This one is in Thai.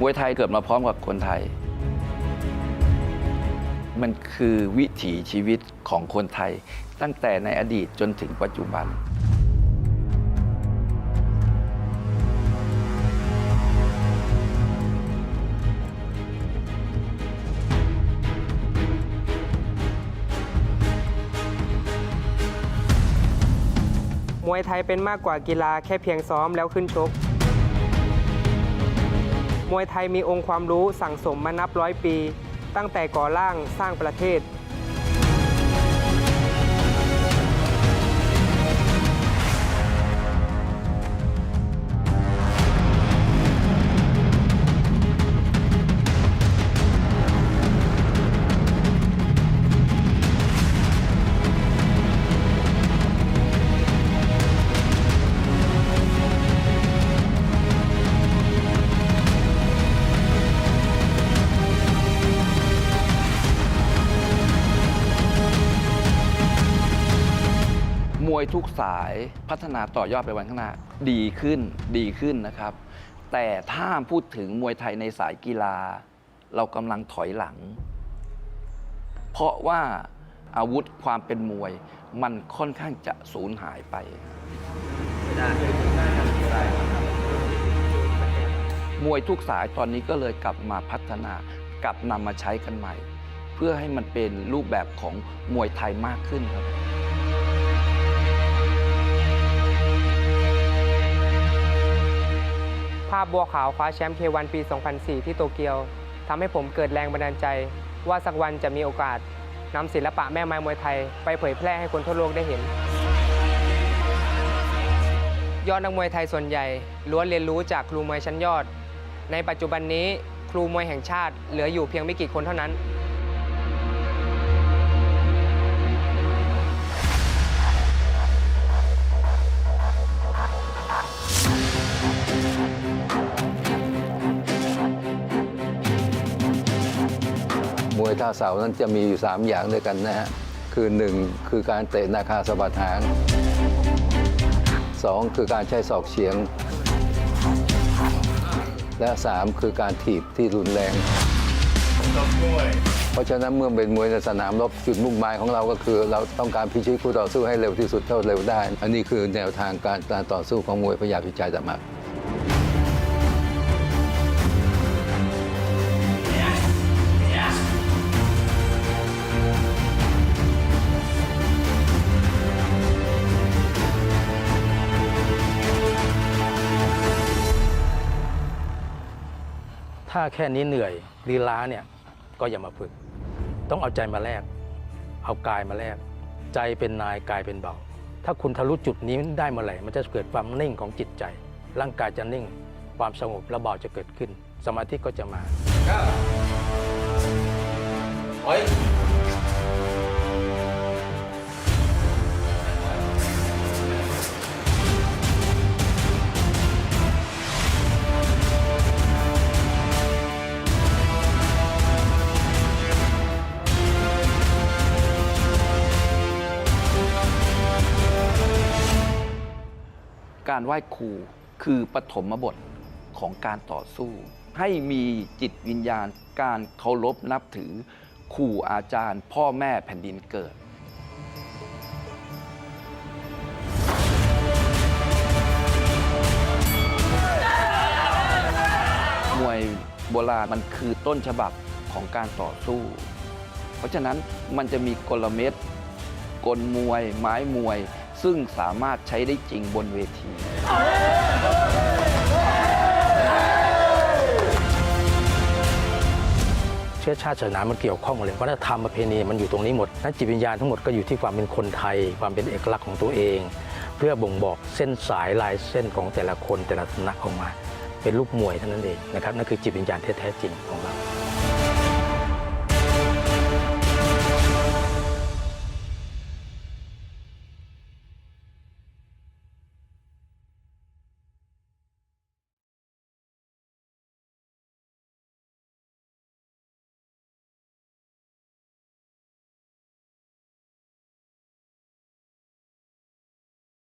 มวยไทยเกิดมาพร้อมกับคนไทย มันคือวิถีชีวิตของคนไทย ตั้งแต่ในอดีตจนถึงปัจจุบันมวยไทยเป็นมากกว่ากีฬาแค่เพียงซ้อมแล้วขึ้นชก มวยไทยมีองค์ความรู้สั่งสมมานับร้อยปี ตั้งแต่ก่อร่างสร้างประเทศ วยทุกสายพัฒนาต่อยอดไปวันข้างหน้า ดีขึ้นดีขึ้นนะครับ แต่ถ้าพูดถึงมวยไทยในสายกีฬา เรากำลังถอยหลัง เพราะว่าอาวุธความเป็นมวย มันค่อนข้างจะสูญหายไป มวยทุกสายตอนนี้ก็เลยกลับมาพัฒนากลับนำมาใช้กันใหม่ เพื่อให้มันเป็นรูปแบบของมวยไทยมากขึ้นครับาพบัวขาวคว้าแชมป์เควันปี 2004 ที่โตเกียวทำให้ผมเกิดแรงบันดาลใจ ว่าสักวันจะมีโอกาสนำศิลปะแม่ไม้มวยไทย ไปเผยแพร่ให้คนทั่วโลกได้เห็น ยอดนักมวยไทยส่วนใหญ่ล้วนเรียนรู้จากครูมวยชั้นยอด ในปัจจุบันนี้ครูมวยแห่งชาติเหลืออยู่เพียงไม่กี่คนเท่านั้น มวยท่าเสานั้นจะมีอยู่ 3 อย่างด้วยกันนะฮะ คือ 1 คือการเตะนาคาสะบัดหาง 2 คือการใช้ศอกเฉียง และ 3 คือการถีบที่รุนแรง เพราะฉะนั้นเมื่อเป็นมวยในสนามรบจุดมุ่งหมายของเราก็คือ เราต้องการพิชิตคู่ต่อสู้ให้เร็วที่สุดเท่าเร็วได้ อันนี้คือแนวทางการการต่อสู้ของมวยพยาพิจัยสมัคร ถ้าแค่นี้เหนื่อยหรือล้าเนี่ยก็อย่ามาฝึก ต้องเอาใจมาแลกเอากายมาแลกใจเป็นนายกายเป็นเบา ถ้าคุณทะลุจุดนี้ได้เมื่อไหร่มันจะเกิดความนิ่งของจิตใจ ร่างกายจะนิ่ง ความสงบและเบาจะเกิดขึ้น สมาธิก็จะมา การไหว้ครูคือปฐมบทของการต่อสู้ ให้มีจิตวิญญาณการเคารพนับถือครูอาจารย์ พ่อแม่แผ่นดินเกิดมวยโบราณมันคือต้นฉบับของการต่อสู้ เพราะฉะนั้นมันจะมีกลเม็ดกลมวย ไม้มวย ซึ่งสามารถใช้ได้จริงบนเวที เชื้อชาติศาสนามันเกี่ยวข้องหมดเลยวัฒนธรรมประเพณีมันอยู่ตรงนี้หมดนั้นจิตวิญญาณทั้งหมดก็อยู่ที่ความเป็นคนไทย ความเป็นเอกลักษณ์ของตัวเอง เพื่อบ่งบอกเส้นสายลายเส้นของแต่ละคนแต่ละสำนักออกมา เป็นรูปมวยเท่านั้นเองนะครับนั่นคือจิตวิญญาณแท้ๆจริงของเรา